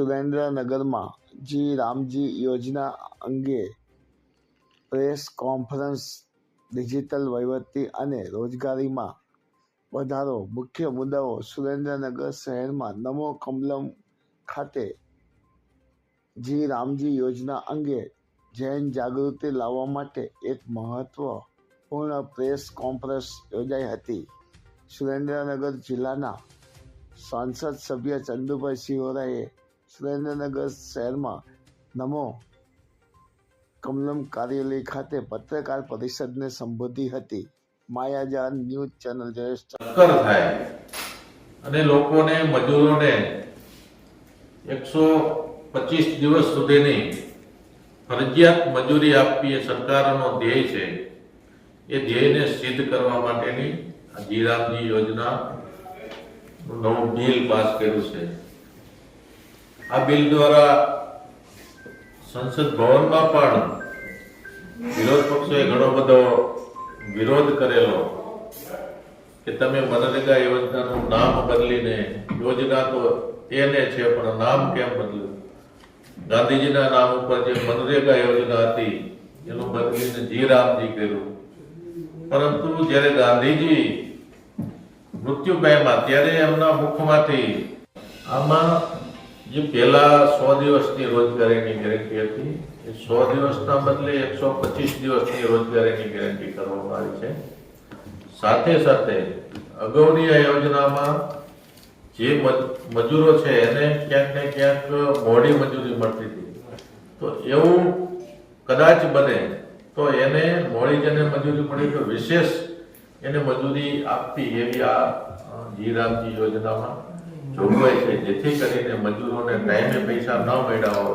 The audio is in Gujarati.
સુરેન્દ્રનગરમાં જી રામજી યોજના અંગે પ્રેસ કોન્ફરન્સ, ડિજિટલ વહીવટી અને રોજગારીમાં વધારો. મુખ્ય મુદ્દાઓ, સુરેન્દ્રનગર શહેરમાં નમો કમલમ ખાતે જી રામજી યોજના અંગે જૈન જાગૃતિ લાવવા માટે એક મહત્વપૂર્ણ પ્રેસ કોન્ફરન્સ યોજાઈ હતી. સુરેન્દ્રનગર જિલ્લાના સાંસદ સભ્ય ચંદુભાઈ સિહોરાએ સુરેન્દ્રનગર શહેરમાં નમો કમલમ કાર્યાલય ખાતે પત્રકાર પરિષદને સંબોધી હતી. માયાજાન ન્યૂઝ ચેનલ ટક્કર થાય. અને લોકોને, મજૂરોને એકસો પચીસ દિવસ સુધીની ફરજિયાત મજૂરી આપવી એ સરકારનો ધ્યેય છે. એ ધ્યેયને સિદ્ધ કરવા માટેની આ જીરામજી યોજના નવું બિલ પાસ કર્યું છે. આ બિલ દ્વારા સંસદ ભવનમાં પણ વિરોધ પક્ષોએ ઘણો બધો વિરોધ કરેલો કે તમે મનરેગા યોજનાનું નામ બદલીને યોજના તો એને છે, પણ નામ કેમ બદલ્યું? ગાંધીજીના નામ ઉપર જે મનરેગા યોજના હતી, એનું બદલીને જી રામજી કર્યું. પરંતુ જ્યારે ગાંધીજી મૃત્યુ પામ્યા ત્યારે એમના મુખમાંથી આમાં જે પહેલા સો દિવસની રોજગારીની ગેરંટી હતી, એ સો દિવસના બદલે એકસો પચીસ દિવસની રોજગારીની ગેરંટી કરવામાં આવી છે. સાથે સાથે અગાઉની આ યોજનામાં જે મજ- મજૂરો છે, એને ક્યાંક ને ક્યાંક મોડી મજૂરી મળતી હતી. તો એવું કદાચ બને તો એને મોડી જેને મજૂરી મળી તો વિશેષ એને મજૂરી આપવી એવી આ જીરામજી યોજનામાં જોગવાઈ છે. જેથી કરીને મજૂરોને ટાઈમે પૈસા ન મળ્યા